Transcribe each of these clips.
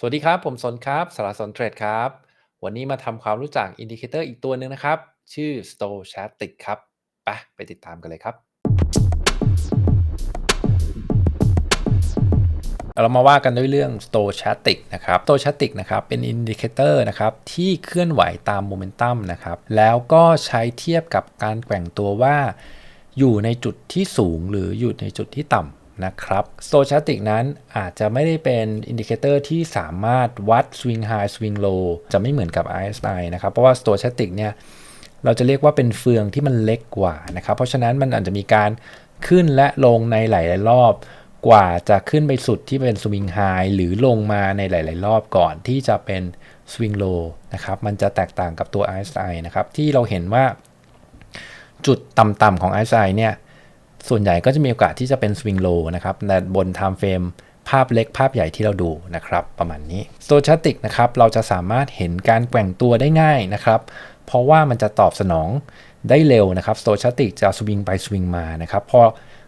สวัสดีครับ ผมสนครับสารสนเทรดครับ วันนี้มาทำความรู้จักอินดิเคเตอร์อีกตัวหนึ่งนะครับ ชื่อ Stochastic ครับไปไปติดตามกันเลยครับ เรามาว่ากันด้วยเรื่อง Stochastic นะครับ Stochastic นะครับ เป็นอินดิเคเตอร์นะครับ ที่เคลื่อนไหวตามโมเมนตัมนะครับ แล้วก็ใช้เทียบกับการแกว่งตัวว่า อยู่ในจุดที่สูงหรืออยู่ในจุดที่ต่ำ นะครับ Stochastic นั้นอาจจะไม่ได้เป็นอินดิเคเตอร์ที่สามารถวัด Swing High Swing Low จะไม่เหมือนกับ RSI นะครับ เพราะว่า Stochastic เนี่ยเราจะเรียกว่าเป็นเฟืองที่มันเล็กกว่านะครับ เพราะฉะนั้นมันอาจจะมีการขึ้นและลงในหลาย ๆ รอบ กว่าจะขึ้นไปสุดที่เป็น Swing High หรือลงมาในหลาย ๆ รอบก่อนที่จะเป็น Swing Low นะครับมันจะแตกต่างกับตัว RSI นะครับที่เราเห็นว่าจุดต่ำๆของ RSI เนี่ย ส่วนใหญ่ก็จะมีโอกาสที่จะเป็นสวิงโลนะครับในบน time frame ภาพเล็กภาพใหญ่ที่เราดูนะครับ ประมาณนี้โซช a ติกนะครับเราจะสามารถเห็นการแกว่งตัวได้ง่ายนะครับ เพราะว่ามันจะตอบสนองได้เร็วนะครับโซช a ติกจะสวิงไปสวิงมานะครับพอ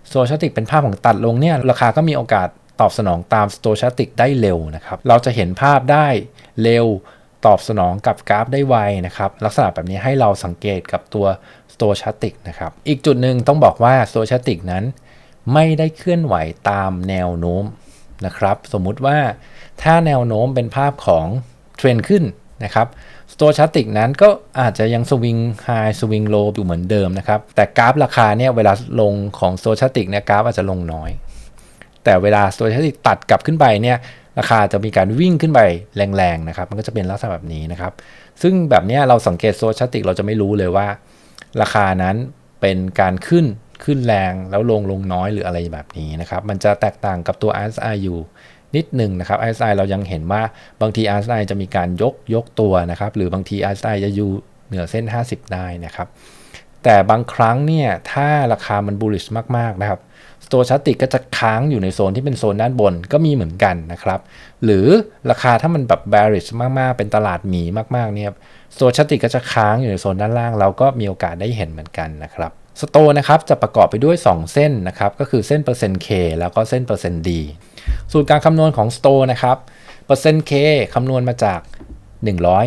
โซช a ติกเป็นภาพของตัดลงเนี่ยราคาก็มีโอกาสตอบสนองตามโซช a ติกได้เร็วนะครับ เราจะเห็นภาพได้เร็วตอบสนองกับกราฟได้ไวนะครับ ลักษณะแบบนี้ให้เราสังเกตกับตัว Stochastic นะครับ อีกจุดหนึ่งต้องบอกว่า Stochastic นั้น ไม่ได้เคลื่อนไหวตามแนวโน้มนะครับ สมมุติว่าถ้าแนวโน้มเป็นภาพของเทรนขึ้นนะครับ Stochastic นั้นก็อาจจะยังสวิงไฮสวิงโลอยู่เหมือนเดิมนะครับ แต่กราฟราคาเนี่ยเวลาลงของ Stochastic เนี่ยกราฟอาจจะลงน้อย แต่เวลา Stochastic ตัดกลับขึ้นไปเนี่ยราคาจะมีการวิ่งขึ้นไปแรงๆนะครับ มันก็จะเป็นลักษณะแบบนี้นะครับ ซึ่งแบบนี้เราสังเกตโซช a ติกเราจะไม่รู้เลยว่า ราคานั้นเป็นการขึ้นขึ้นแรงแล้วลงลงน้อยหรืออะไรแบบนี้นะครับ มันจะแตกต่างกับตัว RSI อยู่นิดหนึ่งนะครับ RSI เรายังเห็นว่าบางที RSI จะมีการยกยกตัวนะครับ หรือบางที RSI จะอยู่เหนือเส้น 50 ได้นะครับ แต่บางครั้งเนี่ยถ้าราคามัน bullish มากๆนะครับตัวชัตติกก็จะค้างอยู่ในโซนที่เป็นโซนด้านบนก็มีเหมือนกันนะครับ หรือราคาถ้ามันแบบ bearish มากๆ เป็นตลาดหมีมากๆเนี่ยโซชัตติกก็จะค้างอยู่ในโซนด้านล่าง เราก็มีโอกาสได้เห็นเหมือนกันนะครับสโตนะครับจะประกอบไปด้วย 2 เส้นนะครับก็คือเส้นเปอร์เซ็นต์ K แล้วก็เส้นเปอร์เซ็นต์ D สูตรการคำนวณของสโตนะครับเปอร์เซ็นต์ K คำนวณมาจาก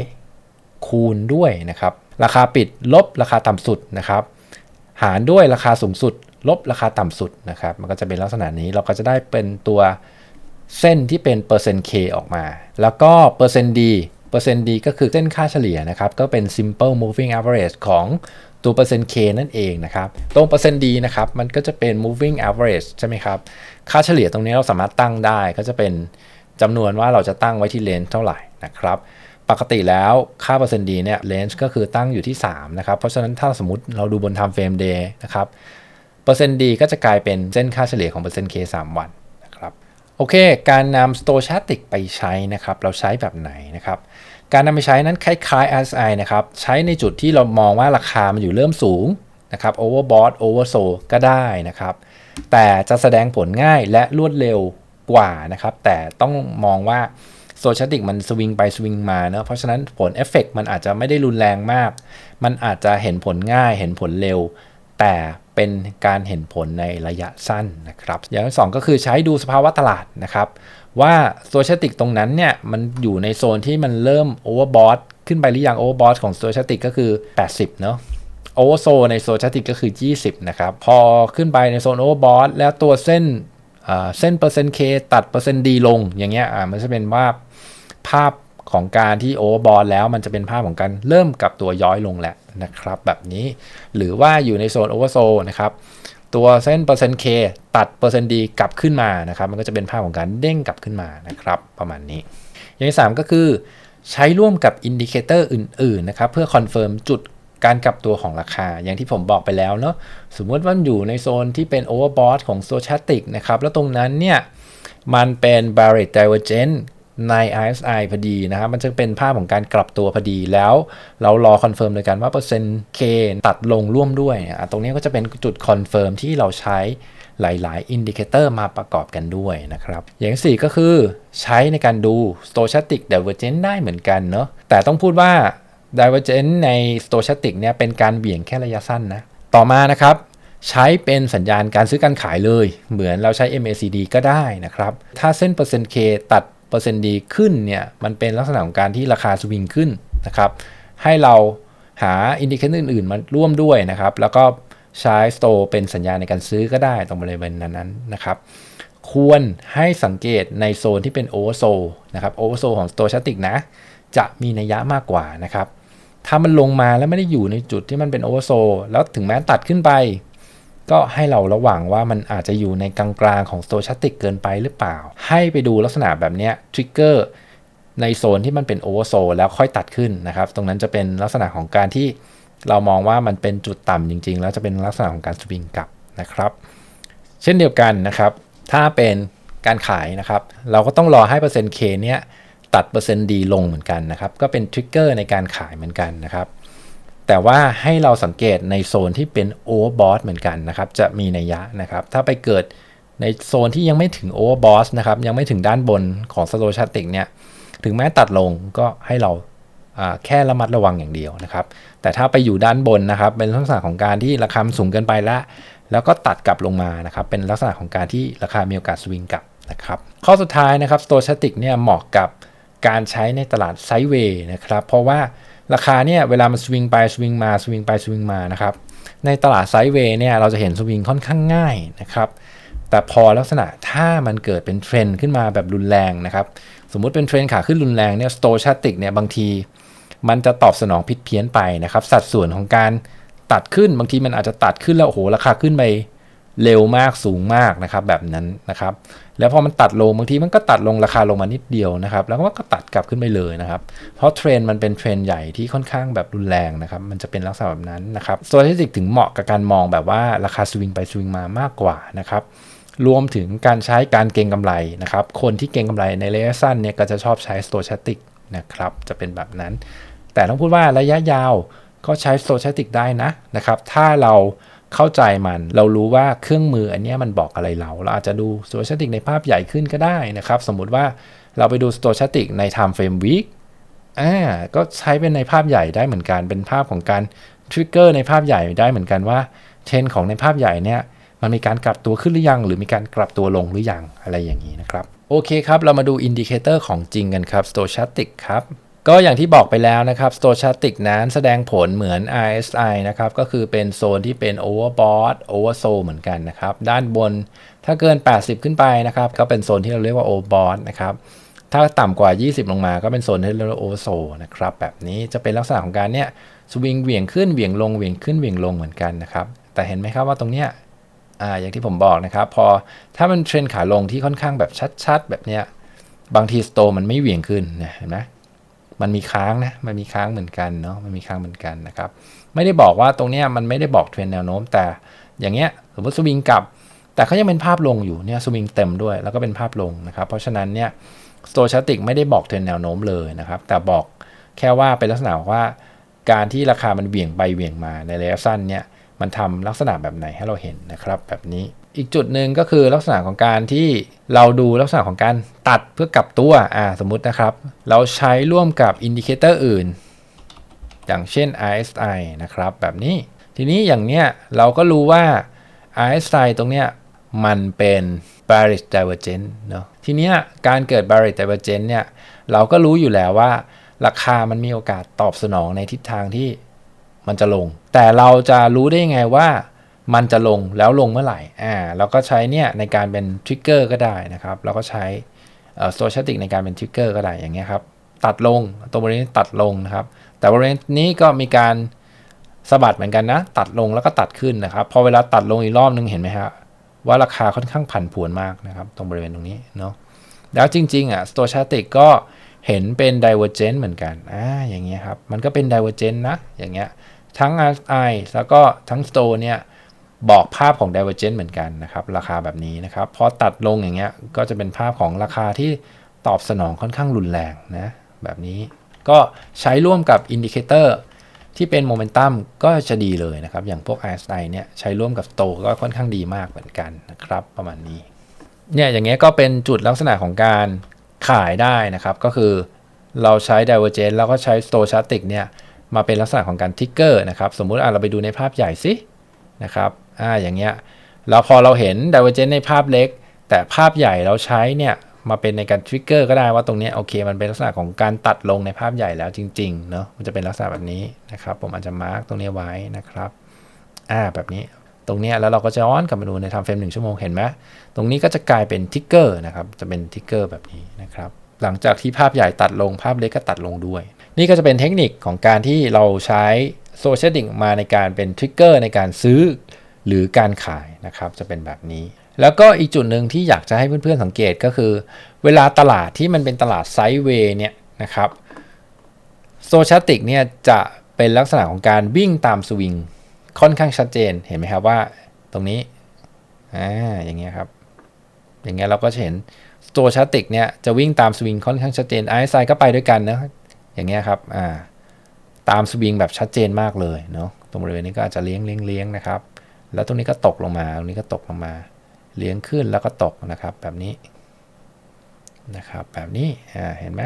100 คูณด้วยนะครับ ราคาปิดลบราคาต่ำสุดนะครับ หารด้วยราคาสูงสุด ลบราคาต่ำสุดนะครับ มันก็จะเป็นลักษณะนี้เราก็จะได้เป็นตัวเส้นที่เป็นเปอร์เซ็นต์ K ออกมา แล้วก็เปอร์เซ็นต์ D เปอร์เซ็นต์ D ก็คือเส้นค่าเฉลี่ยนะครับ ก็เป็น simple moving average ของตัวเปอร์เซ็นต์ K นั่นเองนะครับ ตรงเปอร์เซ็นต์ D นะครับ มันก็จะเป็น moving average ใช่ไหมครับ ค่าเฉลี่ยตรงนี้เราสามารถตั้งได้ก็จะเป็นจำนวนว่าเราจะตั้งไว้ที่เลนเท่าไหร่นะครับ ปกติแล้วค่าเปอร์เซ็นต์ดีเนี่ยเลนส์ก็คือตั้งอยู่ที่3นะครับ เพราะฉะนั้นถ้าสมมติเราดูบน time frame day นะครับเปอร์เซ็นต์ดีก็จะกลายเป็นเส้นค่าเฉลี่ยของเปอร์เซ็นต์ K 3วันนะครับโอเค การนำ Stochastic ไปใช้นะครับ เราใช้แบบไหนนะครับ การนำไปใช้นั้นคล้ายๆ RSI นะครับ ใช้ในจุดที่เรามองว่าราคามันอยู่เริ่มสูงนะครับ overbought oversold ก็ได้นะครับ แต่จะแสดงผลง่ายและรวดเร็วกว่านะครับ แต่ต้องมองว่า โซชติกมันสวิงไปสวิงมาเนะเพราะฉะนั้นผลเอฟเฟกมันอาจจะไม่ได้รุนแรงมาก มันอาจจะเห็นผลง่ายเห็นผลเร็ว แต่เป็นการเห็นผลในระยะสั้นนะครับ อย่างที่สองก็คือใช้ดูสภาวะตลาดนะครับ ว่าโซเชติกตรงนั้นเนี่ยมันอยู่ในโซนที่มันเริ่มโอเวอร์บอทขึ้นไปหรือยังโอเวอร์บอทของโซเชติกก็คือ 80 เนาะโอเวอร์โซในโซเชติกก็คือ 20 นะครับ พอขึ้นไปในโซนโอเวอร์บอทแล้วตัวเส้น เส้นเปอร์เซ็นต์เคตัดเปอร์เซ็นต์ดีลงอย่างเงี้ยมันจะเป็นว่าภาพของการที่โอเวอร์บอลแล้วมันจะเป็นภาพของการเริ่มกับตัวย้อยลงแหละนะครับ แบบนี้หรือว่าอยู่ในโซนโอเวอร์โซนะครับตัวเส้นเปอร์เซ็นต์เคตัดเปอร์เซ็นต์ดีกลับขึ้นมานะครับ มันก็จะเป็นภาพของการเด้งกลับขึ้นมานะครับ ประมาณนี้ อย่างที่ 3 ก็คือ ใช้ร่วมกับอินดิเคเตอร์อื่น ๆ นะครับ เพื่อคอนเฟิร์มจุด การกลับตัวของราคาอย่างที่ผมบอกไปแล้วเนาะสมมติว่าอยู่ในโซนที่เป็นโอเวอร์บอทของโซชาติกนะครับ แล้วตรงนั้นเนี่ย มันเป็น Barrett Divergence ใน RSI พอดีนะครับ มันจะเป็นภาพของการกลับตัวพอดีแล้ว เรารอคอนเฟิร์มเลยกันว่าเปอร์เซ็นต์ K ตัดลงร่วมด้วยอะตรงนี้ก็จะเป็นจุดคอนเฟิร์มที่เราใช้หลาย ๆ อินดิเคเตอร์มาประกอบกันด้วยนะครับ อย่างที่ 4 ก็คือใช้ในการดู stochastic divergence ได้เหมือนกันเนาะแต่ต้องพูดว่า d i v e r g e n c ใน stochastic เนี่ยเป็นการเบี่ยงแค่ระยะสั้นนะ ต่อมานะครับใช้เป็นสัญญาณการซื้อการขายเลย เหมือนเราใช้ MACD ก็ได้นะครับ ถ้าเส้นเปอร์เซ็นต์ K ตัดเปอร์เซ็นต์ดีขึ้นเนี่ยมันเป็นลักษณะของการที่ราคาสวิงขึ้นนะครับให้เราหาอินดิเคเตอร์อื่นๆมาร่วมด้วยนะครับ แล้วก็ใช้สโตเป็นสัญญาณในการซื้อก็ได้ตรงบริเวณนั้นๆนะครับ ควรให้สังเกตในโซนที่เป็นโอเวอร์โซนะครับโอเวอร์โซของสโตชัติกนะ จะมีนัยยะมากกว่านะครับ ถ้ามันลงมาแล้วไม่ได้อยู่ในจุดที่มันเป็นโอเวอร์โซแล้วถึงแม้ตัดขึ้นไป ก็ให้เราระวังว่ามันอาจจะอยู่ในกลางๆของโตชัติกเกินไปหรือเปล่า ให้ไปดูลักษณะแบบนี้ทริกเกอร์ในโซนที่มันเป็นโอเวอร์โซแล้วค่อยตัดขึ้นนะครับ ตรงนั้นจะเป็นลักษณะของการที่เรามองว่ามันเป็นจุดต่ำจริง ๆ แล้วจะเป็นลักษณะของการสวิงกลับนะครับ เช่นเดียวกันนะครับ ถ้าเป็นการขายนะครับ เราก็ต้องรอให้เปอร์เซ็นต์ K เนี้ย ตัดเปอร์เซ็นต์ดีลงเหมือนกันนะครับ ก็เป็นทริกเกอร์ในการขายเหมือนกันนะครับ แต่ว่าให้เราสังเกตในโซนที่เป็นโอเวอร์บอสเหมือนกันนะครับ จะมีนัยยะนะครับ ถ้าไปเกิดในโซนที่ยังไม่ถึงโอเวอร์บอสนะครับ ยังไม่ถึงด้านบนของสโตชาติกเนี่ย ถึงแม้ตัดลงก็ให้เราแค่ระมัดระวังอย่างเดียวนะครับ แต่ถ้าไปอยู่ด้านบนนะครับ เป็นลักษณะของการที่ราคาสูงเกินไปแล้ว แล้วก็ตัดกลับลงมานะครับ เป็นลักษณะของการที่ราคามีโอกาสสวิงกลับนะครับ ข้อสุดท้ายนะครับ s t o c h a s t i c เนี่ยเหมาะกับ การใช้ในตลาดไซด์เวย์นะครับ เพราะว่าราคาเนี่ยเวลามันสวิงไปสวิงมาสวิงไปสวิงมานะครับในตลาดไซด์เวย์เนี่ยเราจะเห็นสวิงค่อนข้างง่ายนะครับ แต่พอลักษณะถ้ามันเกิดเป็นเทรนด์ขึ้นมาแบบรุนแรงนะครับ สมมุติเป็นเทรนด์ขาขึ้นรุนแรงเนี่ยสโตชาติกเนี่ยบางที มันจะตอบสนองผิดเพี้ยนไปนะครับ สัดส่วนของการตัดขึ้นบางทีมันอาจจะตัดขึ้นแล้วโอ้โหราคาขึ้นไป เร็วมากสูงมากนะครับแบบนั้นนะครับ แล้วพอมันตัดลงบางทีมันก็ตัดลงราคาลงมานิดเดียวนะครับ แล้วก็ตัดกลับขึ้นไปเลยนะครับ เพราะเทรนด์มันเป็นเทรนด์ใหญ่ที่ค่อนข้างแบบรุนแรงนะครับ มันจะเป็นลักษณะแบบนั้นนะครับโซลิสิกถึงเหมาะกับการมองแบบว่าราคาสวิงไปสวิงมามากกว่านะครับรวมถึงการใช้การเก็งกำไรนะครับ คนที่เก็งกำไรในระยะสั้นเนี่ยก็จะชอบใช้ s t o c h a s t i c นะครับ จะเป็นแบบนั้น แต่ต้องพูดว่าระยะยาวก็ใช้ s t o c h a s t i c ได้นะนะครับ ถ้าเรา เข้าใจมัน เรารู้ว่าเครื่องมืออันนี้มันบอกอะไรเรา เราอาจจะดู s t o c h a s t i c ในภาพใหญ่ขึ้นก็ได้นะครับ สมมุติว่าเราไปดู s t o c h a s t i c ใน time frame week อ่าก็ใช้เป็นในภาพใหญ่ได้เหมือนกัน เป็นภาพของการทริกเกอร์ในภาพใหญ่ได้เหมือนกันว่าเทรนของในภาพใหญ่เนี่ยมันมีการกลับตัวขึ้นหรือยัง หรือมีการกลับตัวลงหรือยังอะไรอย่างนี้นะครับ โอเคครับ เรามาดูอินดิเคเตอร์ของจริงกันครับ s t o c h a s t i c ครับ ก็อย่างที่บอกไปแล้วนะครับ s t o c h a s t i c นั้นแสดงผลเหมือน RSI นะครับ ก็คือเป็นโซนที่เป็น overbought oversold เหมือนกันนะครับ ด้านบนถ้าเกิน 80 ขึ้นไปนะครับ ก็เป็นโซนที่เราเรียกว่า overbought นะครับ ถ้าต่ำกว่า 20 ลงมาก็เป็นโซนที่เรียกว่า oversold นะครับ แบบนี้จะเป็นลักษณะของการเนี้ยสวิงเหวี่ยงขึ้นเหวี่ยงลงเหวี่ยงขึ้นเหวี่ยงลงเหมือนกันนะครับ แต่เห็นไหมครับว่าตรงเนี้ยอ่าอย่างที่ผมบอกนะครับ พอถ้ามันเทรนขาลงที่ค่อนข้างแบบชัด ๆ แบบเนี้ยบางทีสโตมันไม่เหวี่ยงขึ้นนี่ยเห็นไหม มันมีค้างนะ มันมีค้างเหมือนกันเนาะ มันมีค้างเหมือนกันนะครับ ไม่ได้บอกว่าตรงเนี้ยมันไม่ได้บอกเทรนแนวโน้ม แต่อย่างเงี้ยสมมติสวิงกลับ แต่เขายังเป็นภาพลงอยู่เนี่ยสวิงเต็มด้วย แล้วก็เป็นภาพลงนะครับ เพราะฉะนั้นเนี่ยสโตชาติกไม่ได้บอกเทรนแนวโน้มเลยนะครับ แต่บอกแค่ว่าเป็นลักษณะว่าการที่ราคามันเหวี่ยงไปเหวี่ยงมาในระยะสั้นเนี่ย มันทำลักษณะแบบไหนให้เราเห็นนะครับ แบบนี้ อีกจุดหนึ่งก็คือลักษณะของการที่เราดูลักษณะของการตัดเพื่อกลับตัวอ่าสมมุตินะครับ เราใช้ร่วมกับอินดิเคเตอร์อื่น อย่างเช่น RSI นะครับ แบบนี้ ทีนี้อย่างเนี้ยเราก็รู้ว่า RSI ตรงเนี้ยมันเป็น bearish divergence เนาะทีเนี้ยการเกิด bearish divergence เนี่ยเราก็รู้อยู่แล้วว่า ราคามันมีโอกาสตอบสนองในทิศทางที่มันจะลง แต่เราจะรู้ได้ยังไงว่า มันจะลงแล้วลงเมื่อไหร่อ่าเราก็ใช้เนี่ยในการเป็นทริกเกอร์ก็ได้นะครับ เราก็ใช้โซเชียลติกในการเป็นทริกเกอร์ก็ได้อย่างเงี้ยครับตัดลงตัวบริเวณตัดลงนะครับ แต่บริเวณนี้ก็มีการสะบัดเหมือนกันนะ ตัดลงแล้วก็ตัดขึ้นนะครับ พอเวลาตัดลงอีกรอบนึงเห็นไหมฮะว่าราคาค่อนข้างผันผวนมากนะครับ ตรงบริเวณตรงนี้เนาะแล้วจริง ๆอะ s t o c h a s t i c ก็เห็นเป็น divergent เหมือนกันอ่าอย่างเงี้ยครับ มันก็เป็น divergent นะ อย่างเงี้ย ทั้ง RSI แล้วก็ทั้ง Sto เนี่ย บอกภาพของ divergent เหมือนกันนะครับ ราคาแบบนี้นะครับพอตัดลงอย่างเงี้ยก็จะเป็นภาพของราคาที่ตอบสนองค่อนข้างรุนแรงนะแบบนี้ก็ใช้ร่วมกับอินดิเคเตอร์ที่เป็นโมเมนตัมก็จะดีเลยนะครับ อย่างพวก RSI เนี่ยใช้ร่วมกับ Sto ก็ค่อนข้างดีมากเหมือนกันนะครับ ประมาณนี้เนี่ยอย่างเงี้ยก็เป็นจุดลักษณะของการขายได้นะครับ ก็คือเราใช้ divergent แล้วก็ใช้ stochastic เนี่ยมาเป็นลักษณะของการทิกเกอร์นะครับ สมมุติอะเราไปดูในภาพใหญ่สินะครับ อ่าอย่างเงี้ยแล้วพอเราเห็น divergent ในภาพเล็ก แต่ภาพใหญ่เราใช้เนี่ยมาเป็นในการทริกเกอร์ก็ได้ว่าตรงเนี้ยโอเค มันเป็นลักษณะของการตัดลงในภาพใหญ่แล้วจริงๆเนาะมันจะเป็นลักษณะแบบนี้นะครับผมอาจจะมาร์กตรงนี้ไว้นะครับอ่าแบบนี้ตรงเนี้ยแล้วเราก็จะย้อนกลับมาดูในทำเฟรมหนึ่งชั่วโมงเห็นไหมตรงนี้ก็จะกลายเป็นทิกเกอร์นะครับจะเป็นทิกเกอร์แบบนี้นะครับหลังจากที่ภาพใหญ่ตัดลงภาพเล็กก็ตัดลงด้วย นี่ก็จะเป็นเทคนิคของการที่เราใช้โซเชียลดิ่งมาในการเป็นทริกเกอร์ในการซื้อ หรือการขายนะครับจะเป็นแบบนี้ แล้วก็อีกจุดหนึ่งที่อยากจะให้เพื่อนๆสังเกตก็คือ เวลาตลาดที่มันเป็นตลาดไซด์เวย์เนี่ยนะครับโซชียลติกเนี่ยจะเป็นลักษณะของการวิ่งตามสวิงค่อนข้างชัดเจนเห็นไหมครับว่าตรงนี้อ่าอย่างเงี้ยครับอย่างเงี้ยเราก็จะเห็นโซชียลติกเนี่ยจะวิ่งตามสวิงค่อนข้างชัดเจนไอซ์ไซก็ไปด้วยกันนะอย่างเงี้ยครับอ่าตามสวิงแบบชัดเจนมากเลยเนาะตรงบริเวณนี้ก็อาจจะเลี้ยงเลี้ยงเลี้ยงนะครับ แล้วตรงนี้ก็ตกลงมา ตรงนี้ก็ตกลงมาเลี้ยงขึ้นแล้วก็ตกนะครับแบบนี้นะครับแบบนี้เห็นไหม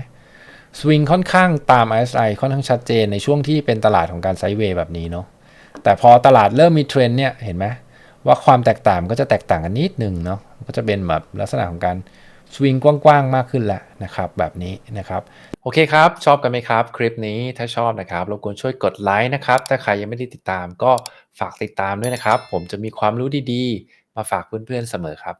สวิงค่อนข้างตาม RSI ค่อนข้างชัดเจนในช่วงที่เป็นตลาดของการไซด์เวย์แบบนี้เนาะแต่พอตลาดเริ่มมีเทรนเนี่ยเห็นไหมว่าความแตกต่างก็จะแตกต่างกันนิดหนึ่งเนาะก็จะเป็นแบบลักษณะของการ สวิงกว้างๆ มากขึ้นแหละนะครับแบบนี้นะครับโอเคครับชอบกันไหมครับ คลิปนี้ถ้าชอบนะครับรบกวนช่วยกดไลค์นะครับถ้าใครยังไม่ได้ติดตามก็ฝากติดตามด้วยนะครับ ผมจะมีความรู้ดีๆ มาฝากเพื่อนๆเสมอครับ